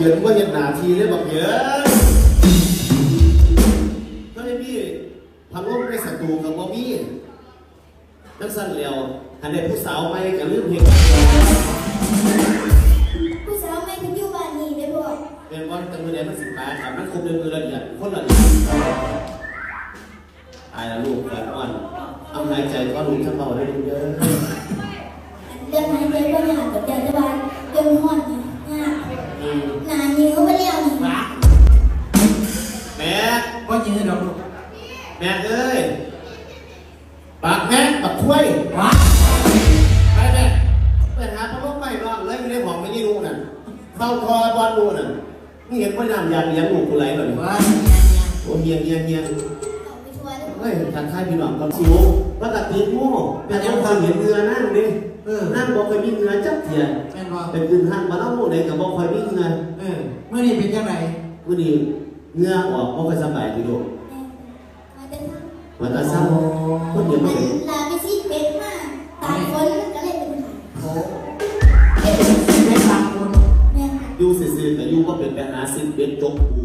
เยอะว่าเห็นหนาทีเลยบอกเยอะก็เลยพี่พังลมในสตูกับบ่มีนั่นสั้นแล้วอันนี้ผู้สาวไปกับเรื่องเพลงผู้สาวไม่เป็นอยู่บ้านนี่ได้บ่เป็นวันตั้งมือใดมันสิบแปดครับมันครบเดือนมือละเดือนคนละเดือนตายแล้วลูกเกิดอ่อนเอาหายใจก็รู้ทั้งเบาได้ดูเยอะเรื่องหายใจบ่ยากกับยาตะบาน แม่เอ้ยปากแม่ปักถ้วยว้าไปแม่ไปหาพระลูกไปนอนเลยไม่ได้หอมไม่ยี่รู้นั่นเข้าคอบอลดูนั่นนี่เห็นว่าน้ำยาเลี้ยงลูกกูไหลเลยว้าโอ้เฮียเฮียเฮียเอาไปทัวร์เด้อเฮ้ยทักทายพี่น้องก่อนสิวว่าตัดตีนโม่เป็นยังความเห็นเนื้อนั่งดิเออนั่งบอกเคยมีเนื้อจับเทียนแม่นบ่เป็นคืนห้างมาเล่าโม่ไหนกับบอกเคยมีเนื้อเออเมื่อนี้เป็นยังไงวันนี้เนื้อออกบอกเคยสบายดีดู มัมือนอาซาโมคนเดียวมันเป็นลาไปซีเป็นมากตายคนก็เลยเป็นโค้ไม่ฟัอยู่ซื่อๆแต่อยู่ก็เป็นไปหาซิ้เป็นจกู